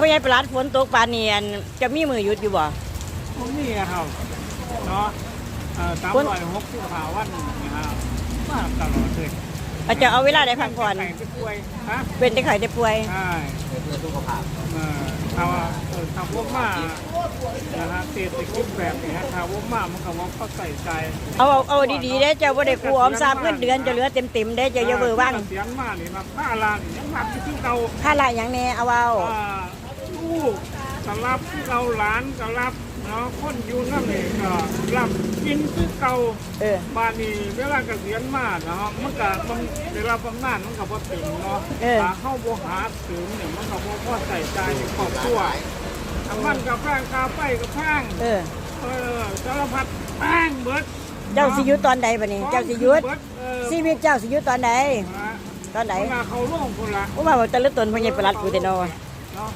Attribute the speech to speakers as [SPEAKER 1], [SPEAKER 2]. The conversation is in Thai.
[SPEAKER 1] พ่อใหญ่ประหลัดฝนตกปานนี้อันจะมีมือหยุดอยู่บ่
[SPEAKER 2] ผมนี่นะครับเนาะเอ่อสามร้อยหกสิบห้าวันนะครับมาตลอดเลย
[SPEAKER 1] อาจจะเอาเวลาได้พักผ่อน
[SPEAKER 2] แต่งไปป่วยฮะ
[SPEAKER 1] เป็นแต่ไข่ได้ป่วย
[SPEAKER 2] ใช่
[SPEAKER 3] เพื่อสุขภาพ
[SPEAKER 2] เอ่อถ้าว่าเออถ้าพวกมานะฮะเศรษฐกิจแบบนี้ฮะถ้าพวกมามันก็ว่าเขาใส่ใจ
[SPEAKER 1] เอาเอาเอาดีๆเด้เจ้าบ่ได้ครูออมทรัพย์เงินเดือนจะเหลือเต็มๆเด้เจ้าอย่าเบื่อว่าง
[SPEAKER 2] เสียงมานี่มาผ้าลานยังรับที่เก่า
[SPEAKER 1] ค่าละหยังแน่เอาเอา
[SPEAKER 2] อ่าลูกก็ รับที่เราหลานก็รับเนาะคนอยู่นั่นเองก็รับกินที่เก่า
[SPEAKER 1] เออ
[SPEAKER 2] บ้านนี้เวลาเกษียณมาเนาะมันก็บางเวลาบางนานมันก็บ่ถึงเนาะ
[SPEAKER 1] เออ
[SPEAKER 2] ถ้าเข้าบ่หาถึงเนี่ยมันก็บ่พอใส่ใจในครอบครัวน้ำมันกับแพงกาไฟกับแพง
[SPEAKER 1] เออ
[SPEAKER 2] เออสารพัดแป้งเบิด
[SPEAKER 1] เจ้าสิหยุดตอนใดบัดนี้เจ้าสิหยุด
[SPEAKER 2] เบิเออ
[SPEAKER 1] ชีวิตเจ้าสิหยุดตอนใด
[SPEAKER 2] นะ
[SPEAKER 1] ตอนใด
[SPEAKER 2] เวลาเขาร่วงคนละ
[SPEAKER 1] ว่าว่าจะลึกตนพ่อใหญ่ประหลัดกูแต่นอ
[SPEAKER 2] เนาะ